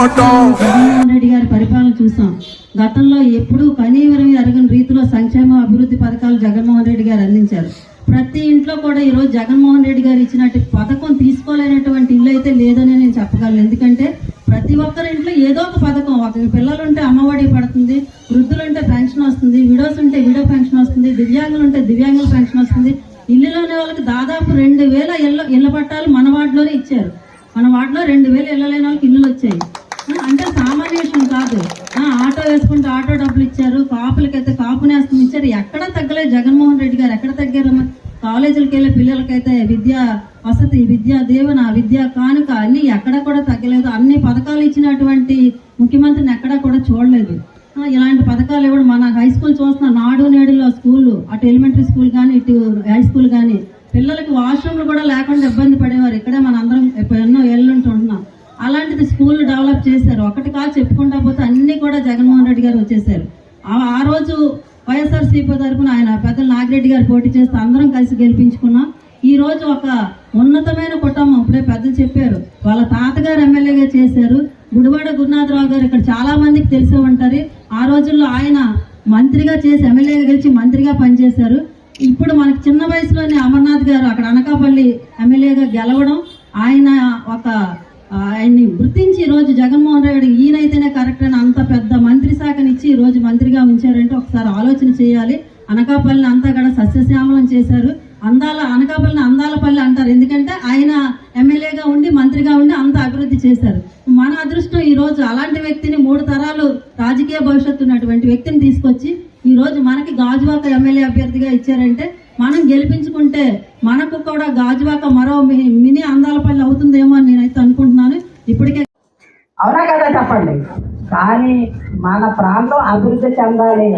జగన్మోహన్ రెడ్డి గారి పరిపాలన చూసాం. గతంలో ఎప్పుడూ కనీవరం ఎరగని రీతిలో సంక్షేమ అభివృద్ధి పథకాలు జగన్మోహన్ రెడ్డి గారు అందించారు. ప్రతి ఇంట్లో కూడా ఈరోజు జగన్మోహన్ రెడ్డి గారు ఇచ్చినట్టు పథకం తీసుకోలేనటువంటి ఇల్లు అయితే లేదని నేను చెప్పగలను. ఎందుకంటే ప్రతి ఒక్కరి ఇంట్లో ఏదో ఒక పథకం. ఒక పిల్లలు ఉంటే అమ్మఒడి పడుతుంది వృద్ధులు ఉంటే పెన్షన్ వస్తుంది విడోస్ ఉంటే విడో పెన్షన్ వస్తుంది దివ్యాంగులు ఉంటే దివ్యాంగుల పెన్షన్ వస్తుంది. ఇల్లులోనే వాళ్ళకి దాదాపు రెండు వేల ఇళ్ళ ఇళ్ళ పట్టాలు మన వార్డులోనే ఇచ్చారు. మన వార్డులో రెండు వేలు ఇళ్ళలేని వాళ్ళకి ఇల్లులు వచ్చాయి. అంటే సామాన్య విషయం కాదు. ఆ, ఆటో వేసుకుంటే ఆటో డబ్బులు ఇచ్చారు కాపులకైతే కాపు నేస్తం ఇచ్చారు. ఎక్కడ తగ్గలేదు జగన్మోహన్ రెడ్డి గారు. ఎక్కడ తగ్గారమ్మా? కాలేజీలకు వెళ్ళే పిల్లలకైతే విద్యా వసతి విద్యా దీవెన విద్యా కానుక అన్ని ఎక్కడ కూడా తగ్గలేదు. అన్ని పథకాలు ఇచ్చినటువంటి ముఖ్యమంత్రిని ఎక్కడా కూడా చూడలేదు. ఇలాంటి పథకాలు ఇవ్వడం మన హై స్కూల్ చూస్తున్న నాడు నేడులో స్కూల్ అటు ఎలిమెంటరీ స్కూల్ కానీ ఇటు హై స్కూల్ కానీ పిల్లలకు వాష్రూమ్లు కూడా లేకుండా ఇబ్బంది పడేవారు. ఇక్కడే మన అందరం ఎన్నో ఏళ్ళు ఉంటున్నాం. అలాంటిది స్కూల్ డెవలప్ చేశారు. ఒకటి కాదు చెప్పుకుంటా పోతే అన్ని కూడా జగన్మోహన్ రెడ్డి గారు వచ్చేసారు. ఆ- రోజు వైఎస్ఆర్సీపీ తరఫున ఆయన పెద్దలు నాగిరెడ్డి గారు పోటీ చేస్తే అందరం కలిసి గెలిపించుకున్నాం. ఈ రోజు ఒక ఉన్నతమైన కుటుంబం ఇప్పుడే పెద్దలు చెప్పారు. వాళ్ళ తాతగారు ఎమ్మెల్యేగా చేశారు. గుడివాడ గురునాథరావు గారు ఇక్కడ చాలా మందికి తెలిసే ఉంటారు. ఆ రోజుల్లో ఆయన మంత్రిగా చేసి ఎమ్మెల్యేగా గెలిచి మంత్రిగా పనిచేశారు. ఇప్పుడు మనకి చిన్న వయసులోనే అమర్నాథ్ గారు అక్కడ అనకాపల్లి ఎమ్మెల్యేగా గెలవడం ఆయన ఒక ఆయన్ని గుర్తించి ఈరోజు రోజు జగన్మోహన్ రెడ్డి ఈయనైతేనే కరెక్ట్ అని అంత పెద్ద మంత్రి శాఖనిచ్చి ఈ రోజు మంత్రిగా ఉంచారంటే ఒకసారి ఆలోచన చేయాలి. అనకాపల్లిని అంతా కూడా సస్యశ్యామలం చేశారు. అందాల అనకాపల్లిని అందాలపల్లి అంటారు. ఎందుకంటే ఆయన ఎమ్మెల్యేగా ఉండి మంత్రిగా ఉండి అంత అభివృద్ధి చేశారు. మన అదృష్టం ఈరోజు అలాంటి వ్యక్తిని మూడు తరాలు రాజకీయ భవిష్యత్తు ఉన్నటువంటి వ్యక్తిని తీసుకొచ్చి ఈరోజు మనకి గాజువాక ఎమ్మెల్యే అభ్యర్థిగా ఇచ్చారంటే మనం గెలిపించుకుంటే మనకు కూడా గాజువాక మరో మి- మినీ అందాలపల్లి అవుతుందేమో అని నేనైతే అనుకుంటున్నాను. ఇప్పటికే అవునా కదా చెప్పండి? కానీ మన ప్రాంతం అభివృద్ధి చెందాలి.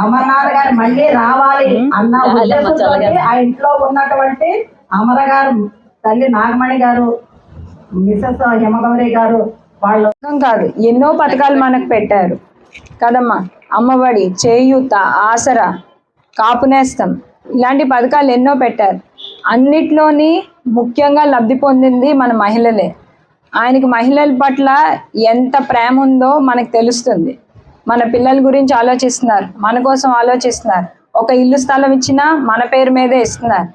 అమర్నాథ్ గారు మళ్ళీ రావాలి అన్న ఉద్దేశంతో ఆ ఇంట్లో ఉన్నటువంటి అమర గారు తల్లి నాగమణి గారు మిసెస్ హిమగౌరి గారు వాళ్ళు కాదు. ఎన్నో పథకాలు మనకు పెట్టారు. కదమ్మా అమ్మఒడి చేయూత ఆసరా కాపునేస్తం ఇలాంటి పథకాలు ఎన్నో పెట్టారు. అన్నిట్లోని ముఖ్యంగా లబ్ధి పొందింది మన మహిళలే. ఆయనకి మహిళల పట్ల ఎంత ప్రేమ ఉందో మనకు తెలుస్తుంది. మన పిల్లల గురించి ఆలోచిస్తున్నారు. మన కోసం ఆలోచిస్తున్నారు. ఒక ఇల్లు స్థలం ఇచ్చినా మన పేరు మీదే ఇస్తున్నారు.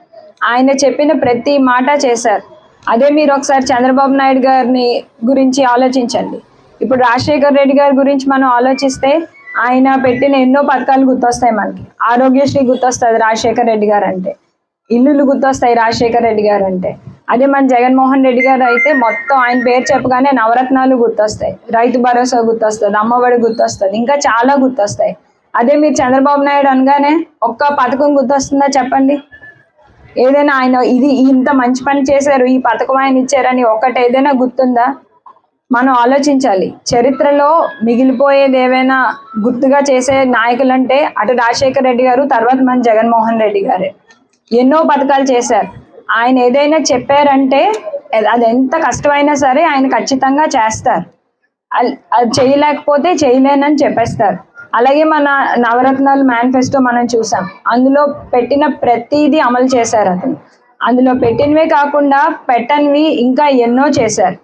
ఆయన చెప్పిన ప్రతి మాట చేశారు. అదే మీరు ఒకసారి చంద్రబాబు నాయుడు గారిని గురించి ఆలోచించండి. ఇప్పుడు రాజశేఖర్ రెడ్డి గారి గురించి మనం ఆలోచిస్తే ఆయన పెట్టిన ఎన్నో పథకాలు గుర్తొస్తాయి మనకి. ఆరోగ్యశ్రీ గుర్తొస్తుంది రాజశేఖర్ రెడ్డి గారు అంటే ఇల్లులు గుర్తొస్తాయి రాజశేఖర్ రెడ్డి గారు అంటే అదే మన జగన్మోహన్ రెడ్డి గారు అయితే మొత్తం ఆయన పేరు చెప్పగానే నవరత్నాలు గుర్తొస్తాయి. రైతు భరోసా గుర్తొస్తుంది అమ్మఒడి గుర్తొస్తుంది ఇంకా చాలా గుర్తొస్తాయి. అదే మీరు చంద్రబాబు నాయుడు అనగానే ఒక్క పథకం గుర్తొస్తుందా చెప్పండి? ఏదైనా ఆయన ఇది ఇంత మంచి పని చేశారు ఈ పథకం ఆయన ఇచ్చారని ఒకటి ఏదైనా గుర్తుందా? మనం ఆలోచించాలి. చరిత్రలో మిగిలిపోయేది ఏవైనా గుర్తుగా చేసే నాయకులంటే అటు రాజశేఖర్ రెడ్డి గారు తర్వాత మన జగన్మోహన్ రెడ్డి గారే. ఎన్నో పథకాలు చేశారు. ఆయన ఏదైనా చెప్పారంటే అది ఎంత కష్టమైనా సరే ఆయన ఖచ్చితంగా చేస్తారు. అది చేయలేకపోతే చేయలేనని చెప్పేస్తారు. అలాగే మన నవరత్నాలు మేనిఫెస్టో మనం చూసాం. అందులో పెట్టిన ప్రతిదీ అమలు చేశారు అతను. అందులో పెట్టినవే కాకుండా పెట్టనివి ఇంకా ఎన్నో చేశారు.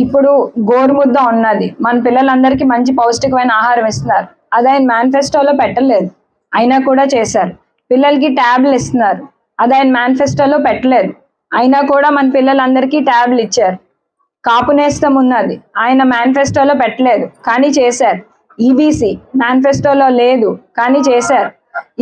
ఇప్పుడు గోరుముద్ద ఉన్నది. మన పిల్లలందరికీ మంచి పౌష్టికమైన ఆహారం ఇస్తున్నారు. అది ఆయన మేనిఫెస్టోలో పెట్టలేదు. అయినా కూడా చేశారు. పిల్లలకి ట్యాబ్లు ఇస్తున్నారు. అది ఆయన మేనిఫెస్టోలో పెట్టలేదు. అయినా కూడా మన పిల్లలందరికీ ట్యాబ్లు ఇచ్చారు. కాపు నేస్తం ఉన్నది. ఆయన మేనిఫెస్టోలో పెట్టలేదు. కానీ చేశారు. ఈబీసీ మేనిఫెస్టోలో లేదు. కానీ చేశారు.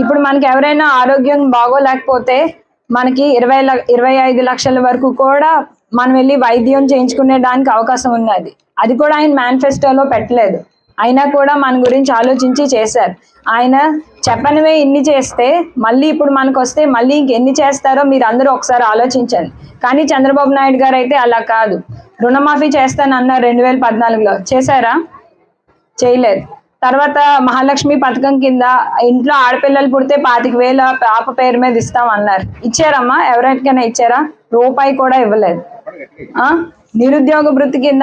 ఇప్పుడు మనకి ఎవరైనా ఆరోగ్యం బాగోలేకపోతే మనకి ఇరవై ఇరవై ఐదు లక్షల వరకు కూడా మనం వెళ్ళి వైద్యం చేయించుకునే దానికి అవకాశం ఉన్నది. అది కూడా ఆయన మేనిఫెస్టోలో పెట్టలేదు. అయినా కూడా మన గురించి ఆలోచించి చేశారు. ఆయన చెప్పనివే ఇన్ని చేస్తే మళ్ళీ ఇప్పుడు మనకు వస్తే మళ్ళీ ఇంకెన్ని చేస్తారో మీరు అందరూ ఒకసారి ఆలోచించండి. కానీ చంద్రబాబు నాయుడు గారు అయితే అలా కాదు. రుణమాఫీ చేస్తానన్నారు రెండు వేల పద్నాలుగులో. చేశారా? చేయలేదు. తర్వాత మహాలక్ష్మి పథకం కింద ఇంట్లో ఆడపిల్లలు పుడితే పాతిక వేల పాప పేరు మీద ఇస్తాం అన్నారు ఇచ్చారమ్మా? ఎవరికైనా ఇచ్చారా? రూపాయి కూడా ఇవ్వలేదు. నిరుద్యోగ వృత్తి కింద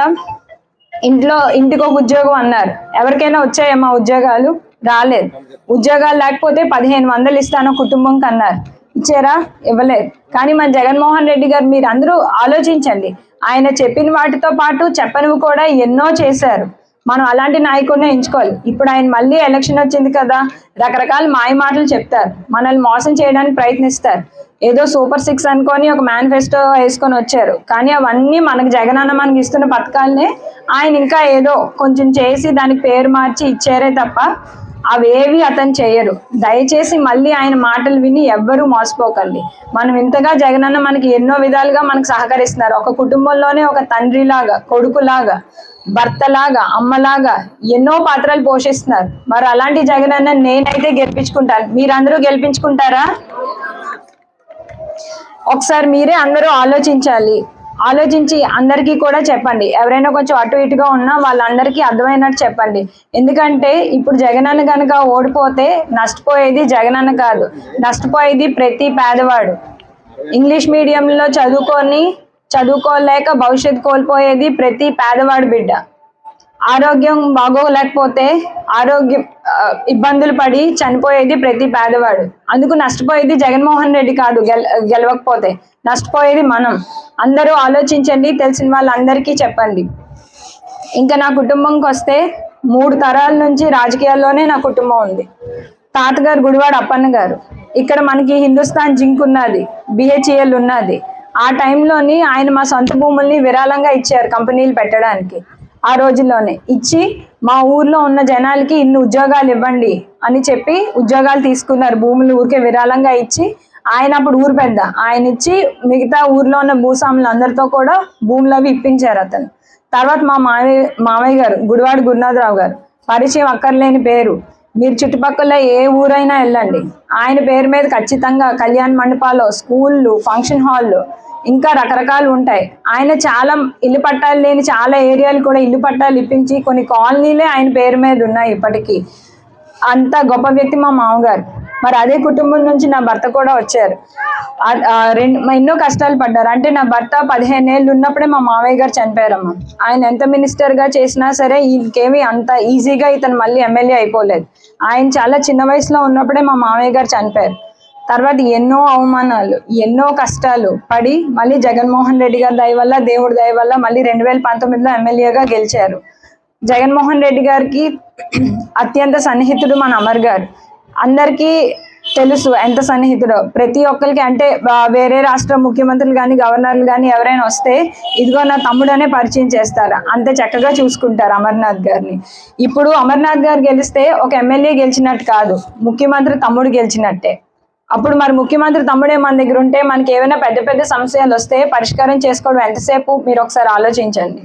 ఇంట్లో ఇంటికి ఒక ఉద్యోగం అన్నారు. ఎవరికైనా వచ్చాయమ్మా ఉద్యోగాలు? రాలేదు. ఉద్యోగాలు లేకపోతే పదిహేను వందలు ఇస్తాను కుటుంబంకి అన్నారు ఇచ్చారా? ఇవ్వలేదు. కానీ మన జగన్మోహన్ రెడ్డి గారు మీరు అందరూ ఆలోచించండి. ఆయన చెప్పిన వాటితో పాటు చెప్పనివి కూడా ఎన్నో చేశారు. మనం అలాంటి నాయకుడినే ఎంచుకోవాలి. ఇప్పుడు ఆయన మళ్ళీ ఎలక్షన్ వచ్చింది కదా రకరకాల మాయ మాటలు చెప్తారు. మనల్ని మోసం చేయడానికి ప్రయత్నిస్తారు. ఏదో సూపర్ సిక్స్ అనుకొని ఒక మేనిఫెస్టో వేసుకొని వచ్చారు. కానీ అవన్నీ మనకు జగనన్న మనకి ఇస్తున్న పథకాలనే ఆయన ఇంకా ఏదో కొంచెం చేసి దానికి పేరు మార్చి ఇచ్చారే తప్ప అవేవి అతను చేయరు. దయచేసి మళ్ళీ ఆయన మాటలు విని ఎవ్వరూ మోసపోకండి. మనం ఇంతగా జగనన్న మనకి ఎన్నో విధాలుగా మనకు సహకరిస్తున్నారు. ఒక కుటుంబంలోనే ఒక తండ్రిలాగా కొడుకులాగా భర్తలాగా అమ్మలాగా ఎన్నో పాత్రలు పోషిస్తున్నారు. మరి అలాంటి జగనన్న నేనైతే గెలిపించుకుంటాను. మీరందరూ గెలిపించుకుంటారా? ఒకసారి మీరే అందరూ ఆలోచించాలి. ఆలోచించి అందరికీ కూడా చెప్పండి. ఎవరైనా కొంచెం అటు ఇటుగా ఉన్నా వాళ్ళందరికీ అర్థమైనట్టు చెప్పండి. ఎందుకంటే ఇప్పుడు జగనన్న కనుక ఓడిపోతే నష్టపోయేది జగనన్న కాదు. నష్టపోయేది ప్రతి పేదవాడు. ఇంగ్లీష్ మీడియంలో చదువుకొని చదువుకోలేక భవిష్యత్తు కోల్పోయేది ప్రతి పేదవాడి బిడ్డ. ఆరోగ్యం బాగోలేకపోతే ఆరోగ్యం ఇబ్బందులు పడి చనిపోయేది ప్రతి పేదవాడు. అందుకు నష్టపోయేది జగన్మోహన్ రెడ్డి కాదు గెల గెలవకపోతే. నష్టపోయేది మనం. అందరూ ఆలోచించండి తెలిసిన వాళ్ళందరికీ చెప్పండి. ఇంకా నా కుటుంబంకి వస్తే మూడు తరాల నుంచి రాజకీయాల్లోనే నా కుటుంబం ఉంది. తాతగారు గుడివాడ అప్పన్న గారు ఇక్కడ మనకి హిందుస్థాన్ జింక్ ఉన్నది బిహెచ్ఈఎల్ ఉన్నది. ఆ టైంలోని ఆయన మా సొంత భూముల్ని విరాళంగా ఇచ్చారు కంపెనీలు పెట్టడానికి. ఆ రోజుల్లోనే. ఇచ్చి మా ఊర్లో ఉన్న జనాలకి ఇన్ని ఉద్యోగాలు ఇవ్వండి అని చెప్పి ఉద్యోగాలు తీసుకున్నారు. భూములు ఊరికే విరాళంగా ఇచ్చి ఆయన అప్పుడు ఊరు పెద్ద. ఆయన ఇచ్చి మిగతా ఊర్లో ఉన్న భూస్వాములు అందరితో కూడా భూములు అవి ఇప్పించారు అతను. తర్వాత మా మావయ్య మామయ్య గారు గుడివాడ గురునాథరావు గారు పరిచయం అక్కర్లేని పేరు. మీరు చుట్టుపక్కల ఏ ఊరైనా వెళ్ళండి. ఆయన పేరు మీద ఖచ్చితంగా కళ్యాణ మండపాలు స్కూళ్ళు ఫంక్షన్ హాల్లో ఇంకా రకరకాలు ఉంటాయి. ఆయన చాలా ఇల్లు పట్టాలు లేని చాలా ఏరియాలు కూడా ఇల్లు పట్టాలు ఇప్పించి కొన్ని కాలనీలే ఆయన పేరు మీద ఉన్నాయి ఇప్పటికీ. అంత గొప్ప వ్యక్తి మా మామగారు. మరి అదే కుటుంబం నుంచి నా భర్త కూడా వచ్చారు. రెండు మా ఎన్నో కష్టాలు పడ్డారు. అంటే నా భర్త పదిహేను ఏళ్ళు ఉన్నప్పుడే మా మామయ్య గారు చనిపోయారమ్మా. ఆయన ఎంత మినిస్టర్గా చేసినా సరే ఇంకేమీ అంత ఈజీగా ఇతను మళ్ళీ ఎమ్మెల్యే అయిపోలేదు. ఆయన చాలా చిన్న వయసులో ఉన్నప్పుడే మా మామయ్య గారు చనిపోయారు. తర్వాత ఎన్నో అవమానాలు ఎన్నో కష్టాలు పడి మళ్ళీ జగన్మోహన్ రెడ్డి గారి దయ వల్ల దేవుడి దయ వల్ల మళ్ళీ రెండు వేల పంతొమ్మిదిలో ఎమ్మెల్యేగా గెలిచారు. జగన్మోహన్ రెడ్డి గారికి అత్యంత సన్నిహితుడు మన అమర్ గారు. అందరికీ తెలుసు ఎంత సన్నిహితుడో. ప్రతి ఒక్కరికి అంటే వేరే రాష్ట్ర ముఖ్యమంత్రులు కానీ గవర్నర్లు కానీ ఎవరైనా వస్తే ఇదిగో నా తమ్ముడనే పరిచయం చేస్తారు. అంత చక్కగా చూసుకుంటారు అమర్నాథ్ గారిని. ఇప్పుడు అమర్నాథ్ గారు గెలిస్తే ఒక ఎమ్మెల్యే గెలిచినట్టు కాదు ముఖ్యమంత్రి తమ్ముడు గెలిచినట్టే. అప్పుడు మరి ముఖ్యమంత్రి తమ్ముడే మన దగ్గర ఉంటే మనకి ఏమైనా పెద్ద పెద్ద సమస్యలు వస్తే పరిష్కారం చేసుకోవడం ఎంతసేపు? మీరు ఒకసారి ఆలోచించండి.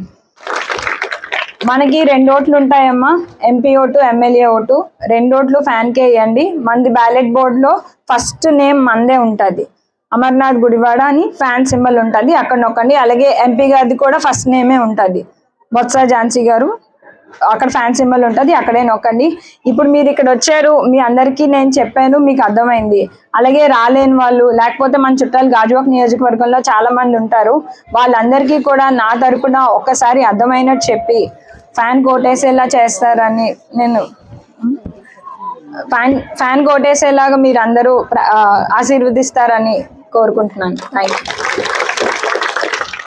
మనకి రెండు ఓట్లు ఉంటాయమ్మా. MP vote MLA vote. రెండు ఓట్లు ఫ్యాన్కే వేయండి. మనది బ్యాలెట్ బోర్డులో ఫస్ట్ నేమ్ మందే ఉంటుంది. అమర్నాథ్ గుడివాడ అని ఫ్యాన్ సింబల్ ఉంటుంది. అక్కడ నొక్కండి అలాగే ఎంపీ గారిది కూడా ఫస్ట్ నేమే ఉంటుంది. బొత్స ఝాన్సీ గారు. అక్కడ ఫ్యాన్ సింబల్ ఉంటుంది అక్కడే నొక్కండి. ఇప్పుడు మీరు ఇక్కడ వచ్చారు మీ అందరికీ నేను చెప్పాను మీకు అర్థమైంది. అలాగే రాలేని వాళ్ళు లేకపోతే మన చుట్టాలు గాజువాక్ నియోజకవర్గంలో చాలా మంది ఉంటారు. వాళ్ళందరికీ కూడా నా తరపున ఒక్కసారి అర్థమైనట్టు చెప్పి ఫ్యాన్ కోటేసేలా చేస్తారని నేను ఫ్యాన్ ఫ్యాన్ కోటేసేలాగా మీరు అందరూ ఆశీర్వదిస్తారని కోరుకుంటున్నాను. Thank you